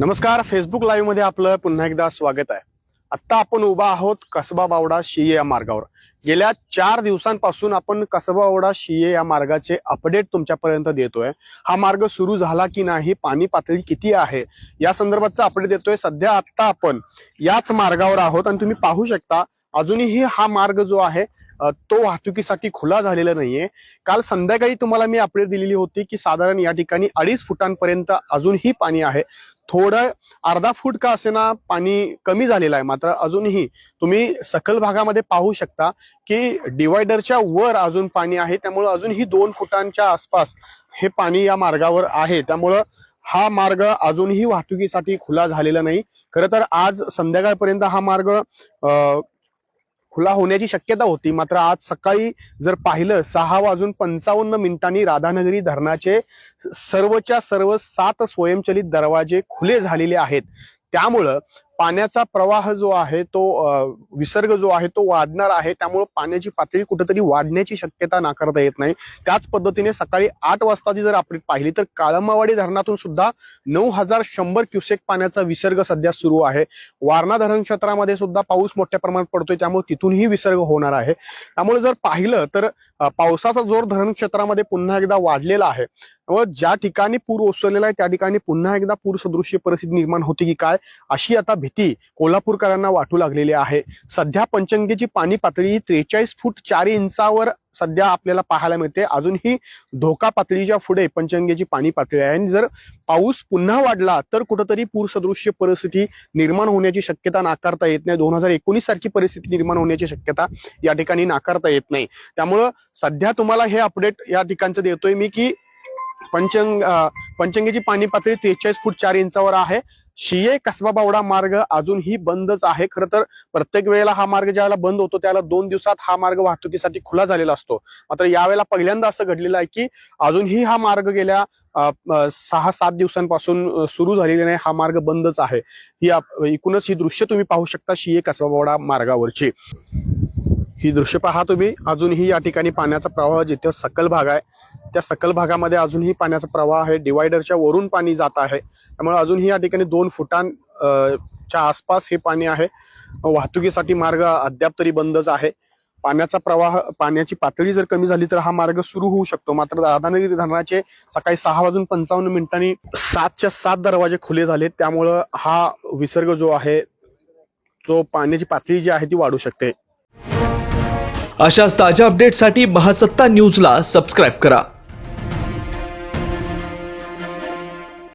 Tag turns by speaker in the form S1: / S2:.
S1: नमस्कार फेसबुक लाईव्हमध्ये आपलं पुन्हा एकदा स्वागत आहे. आत्ता आपण उभा आहोत कसबा बावडा शिये या मार्गावर. गेल्या चार दिवसांपासून आपण कसबा बावडा शिये या मार्गाचे अपडेट तुमच्यापर्यंत देतोय. हा मार्ग सुरू झाला की नाही पाणी पातळी किती आहे या संदर्भातचं अपडेट देतोय. सध्या आत्ता आपण याच मार्गावर आहोत आणि तुम्ही पाहू शकता अजूनही हा मार्ग जो आहे तो वाहतुकीसाठी खुला झालेला नाहीये. काल संध्याकाळी तुम्हाला मी अपडेट दिलेली होती की साधारण या ठिकाणी अडीच फुटांपर्यंत अजूनही पाणी आहे. थोडं अर्धा फूट का असेना पाणी कमी झालेलं आहे. मात्र अजूनही तुम्ही सखल भागामध्ये पाहू शकता की डिवायडरच्या वर अजून पाणी आहे. त्यामुळं अजूनही दोन फुटांच्या आसपास हे पाणी या मार्गावर आहे. त्यामुळं हा मार्ग अजूनही वाहतुकीसाठी खुला झालेला नाही. खरं तर आज संध्याकाळपर्यंत हा मार्ग खुला होण्याची शक्यता होती. मात्र आज सकाळी जर पाहिलं सहा वाजून पंचावन्न मिनिटांनी राधानगरी धरणाचे सर्वच्या सर्व सात स्वयंचलित दरवाजे खुले झालेले आहेत. त्यामुळं पाण्याचा प्रवाह जो आहे तो विसर्ग जो आहे तो वाढणार आहे. त्यामुळे पाण्याची पातळी कुठेतरी वाढण्याची शक्यता नाकारता येत नाही. त्याच पद्धतीने सकाळी आठ वाजताची जर आपण पाहिली तर काळमावाडी धरणातून सुद्धा नऊ हजार शंभर क्युसेक पाण्याचा विसर्ग सध्या सुरू आहे. वारणा धरण क्षेत्रामध्ये सुद्धा पाऊस मोठ्या प्रमाणात पडतोय. त्यामुळे तिथूनही विसर्ग होणार आहे. त्यामुळे जर पाहिलं तर पावसाचा जोर धरण क्षेत्रामध्ये पुन्हा एकदा वाढलेला आहे. व ज्या ठिकाणी पूर ओसरलेला आहे त्या ठिकाणी पुन्हा एकदा पूर सदृश्य परिस्थिती निर्माण होते की काय अशी आता भीती कोल्हापूरकरांना वाटू लागलेली आहे. सध्या पंचंगेची पाणी पातळी त्रेचाळीस फूट चार इंचावर सध्या आपल्याला पाहायला मिळते. अजूनही धोका पातळीच्या पुढे पंचंगेची पाणी पातळी आहे. आणि जर पाऊस पुन्हा वाढला तर कुठंतरी पूरसदृश्य परिस्थिती निर्माण होण्याची शक्यता नाकारता येत नाही. दोन हजार एकोणीस सारखी परिस्थिती निर्माण होण्याची शक्यता या ठिकाणी नाकारता येत नाही. त्यामुळं सध्या तुम्हाला हे अपडेट या ठिकाणचं देतोय मी की पंचंग पंचंगेची पाणी पातळी त्रेचाळीस फूट चार इंचावर आहे. शिये कसबा बावडा मार्ग अजूनही बंदच आहे. खरं तर प्रत्येक वेळेला हा मार्ग ज्यावेळेला बंद होतो त्याला दोन दिवसात हा मार्ग वाहतुकीसाठी खुला झालेला असतो. मात्र यावेळेला पहिल्यांदा असं घडलेलं आहे की अजूनही हा मार्ग गेल्या सहा सात दिवसांपासून सुरू झालेला नाही. हा मार्ग बंदच आहे. ही एकूणच ही दृश्य तुम्ही पाहू शकता शिये कसबा बावडा मार्गावरची. ही दृश्य पहा तुम्ही. अजूनही या ठिकाणी पाण्याचा प्रवाह जिथे सकल भाग आहे त्या सकल भागामध्ये अजूनही पाण्याचा प्रवाह आहे. डिवायडरच्या वरून पाणी जात आहे. त्यामुळे अजूनही या ठिकाणी दोन फुटां च्या आसपास हे पाणी आहे. वाहतुकीसाठी मार्ग अद्याप तरी बंदच आहे. पाण्याचा प्रवाह पाण्याची पातळी जर कमी झाली तर हा मार्ग सुरू होऊ शकतो. मात्र राधानगरी धरणाचे सकाळी सहा वाजून पंचावन्न मिनिटांनी सातच्या सात दरवाजे खुले झाले त्यामुळं हा विसर्ग जो आहे तो पाण्याची पातळी जी आहे ती वाढू शकते.
S2: अशाच ताज्या अपडेटसाठी महासत्ता न्यूजला सबस्क्राईब करा.